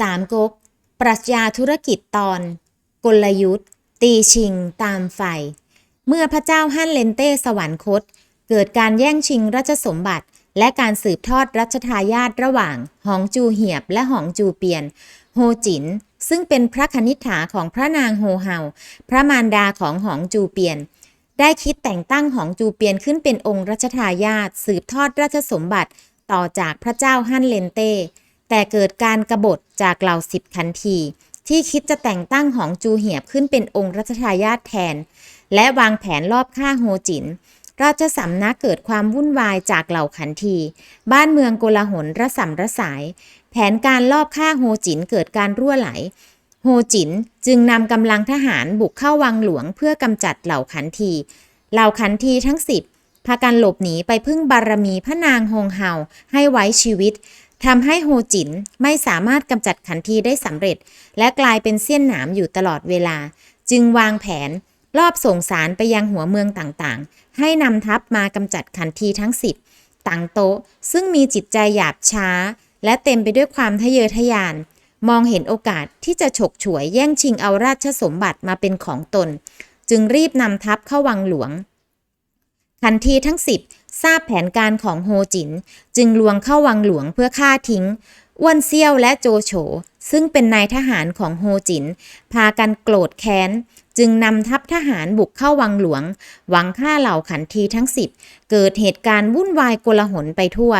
สามก๊ก ปรัชญาธุรกิจตอน กลยุทธ์ ตีชิง ตามไฟเมื่อพระเจ้าฮั่นเลนเต้สวรรคต เกิดการแย่งชิงราชสมบัติ และการสืบทอดรัชทายาทระหว่าง หองจูเหียบและหองจูเปียน โฮจิน ซึ่งเป็นพระคณิษฐาของพระนางโฮเฮา พระมารดาของหองจูเปียน ได้คิดแต่งตั้งหองจูเปียนขึ้นเป็นองค์รัชทายาทสืบทอดราชสมบัติ ต่อจากพระเจ้าฮั่นเลนเต้ แต่เกิดการกรบฏจากเหล่าสิบคันทีที่คิดจะแต่งตั้งหองจูเหียบขึ้นเป็นองค์รัชทายาทแทน และวางแผนรอบฆ่าโฮจิน ราชสำนักเกิดความวุ่นวายจากเหล่าขันที บ้านเมืองโกลาหลระสำระสาย แผนการลอบฆ่าโฮจินเกิดการรั่วไหล โฮจินจึงนำกำลังทหารบุกเข้าวังหลวงเพื่อกำจัดเหล่าขันที เหล่าขันทีทั้งสิบพากันหลบหนีไปพึ่งบารมีพระนางฮงเฮาให้ไว้ชีวิต ทำให้โฮจินไม่สามารถกำจัดขันทีได้สำเร็จ และกลายเป็นเสี้ยนหนามอยู่ตลอดเวลา จึงวางแผนรอบส่งสารไปยังหัวเมืองต่างๆ ให้นำทัพมากำจัดขันทีทั้งสิบตังโตซึ่งมีจิตใจหยาบช้า และเต็มไปด้วยความทะเยอทะยาน มองเห็นโอกาสที่จะฉกฉวยแย่งชิงเอาราชสมบัติมาเป็นของตน จึงรีบนำทัพเข้าวังหลวง ขันทีทั้งสิบ ทราบแผนการของโฮจิน จึงลวงเข้าวังหลวงเพื่อฆ่าทิ้งอ้วนเซี่ยวและโจโฉซึ่งเป็นนายทหารของโฮจิน พากันโกรธแค้น จึงนำทัพทหารบุกเข้าวังหลวง หวังฆ่าเหล่าขันทีทั้งสิบเกิดเหตุการณ์วุ่นวายโกลาหลไปทั่ว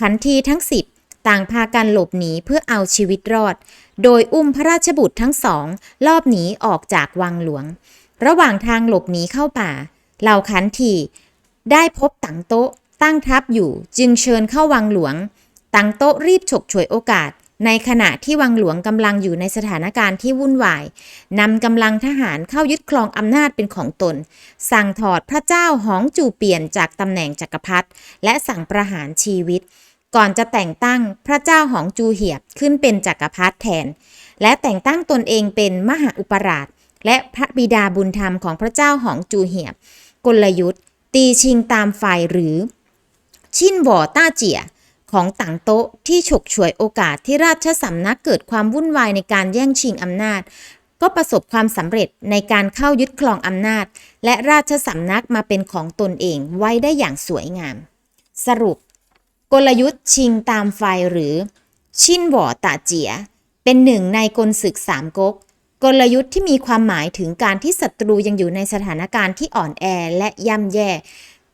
ขันทีทั้งสิบต่างพากันหลบหนีเพื่อเอาชีวิตรอด โดยอุ้มพระราชบุตรทั้งสอง ลอบหนีออกจากวังหลวง ระหว่างทางหลบหนีเข้าป่า เหล่าขันที ได้พบตังโต๊ะตั้งทัพอยู่จึงเชิญเข้าวังหลวง ตังโต๊ะรีบฉกฉวยโอกาส ในขณะที่วังหลวงกำลังอยู่ในสถานการณ์ที่วุ่นวายนำกำลังทหารเข้ายึดครองอำนาจเป็นของตน สั่งถอดพระเจ้าหองจูเปลี่ยนจากตำแหน่งจักรพรรดิและสั่งประหารชีวิต ก่อนจะแต่งตั้งพระเจ้าหองจูเหียบขึ้นเป็นจักรพรรดิแทน และแต่งตั้งตนเองเป็นมหาอุปราช และพระบิดาบุญธรรมของพระเจ้าหองจูเหียบ กลยุทธ์ ตีชิงตามไฟหรือ ชินหวอต้าเจียของต่างโต๊ะที่ฉกฉวยโอกาสที่ราชสำนักเกิดความวุ่นวายในการแย่งชิงอำนาจ ก็ประสบความสำเร็จในการเข้ายึดครองอำนาจ และราชสำนักมาเป็นของตนเองไว้ได้อย่างสวยงาม สรุป กลยุทธ์ชิงตามไฟหรือ ชินหวอตาเจีย เป็นหนึ่งในกลศึกสามก๊ก กลยุทธ์ที่มีความหมายถึงการที่ศัตรูยังอยู่ในสถานการณ์ที่อ่อนแอและย่ำแย่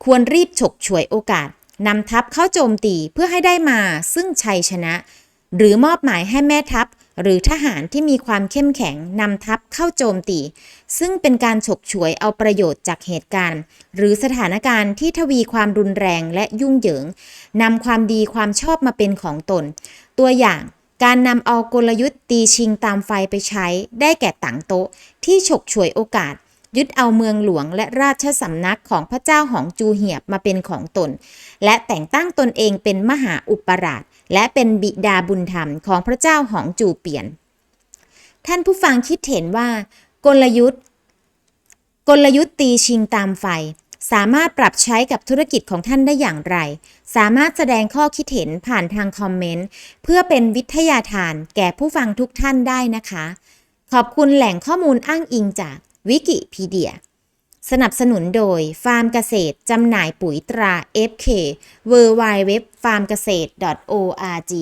ควรรีบฉกฉวยโอกาสนำทัพเข้าโจมตีเพื่อให้ได้มาซึ่งชัยชนะ หรือมอบหมายให้แม่ทัพ หรือทหารที่มีความเข้มแข็งนำทัพเข้าโจมตี ซึ่งเป็นการฉกฉวยเอาประโยชน์จากเหตุการณ์ หรือสถานการณ์ที่ทวีความรุนแรงและยุ่งเหยิงนำความดีความชอบมาเป็นของตน ตัวอย่าง การนำเอากลยุทธ์ตีชิงตามไฟไปใช้ ได้แก่ต่างโต๊ะที่ฉกฉวยโอกาส ยึดเอาเมืองหลวงและราชสำนักของพระเจ้าหองจูเหียบมาเป็นของตน และแต่งตั้งตนเองเป็นมหาอุปราช และเป็นบิดาบุญธรรมของพระเจ้าหองจูเปียน ท่านผู้ฟังคิดเห็นว่า กลยุทธ์ กลยุทธ์ตีชิงตามไฟ สามารถปรับใช้กับธุรกิจของท่านได้อย่างไร สามารถแสดงข้อคิดเห็นผ่านทางคอมเมนต์ เพื่อเป็นวิทยาทานแก่ผู้ฟังทุกท่านได้นะคะ ขอบคุณแหล่งข้อมูลอ้างอิงจากวิกิพีเดีย สนับสนุนโดย ฟาร์มเกษตรจำหน่ายปุ๋ยตรา FK w w w f a r m เกษตร .org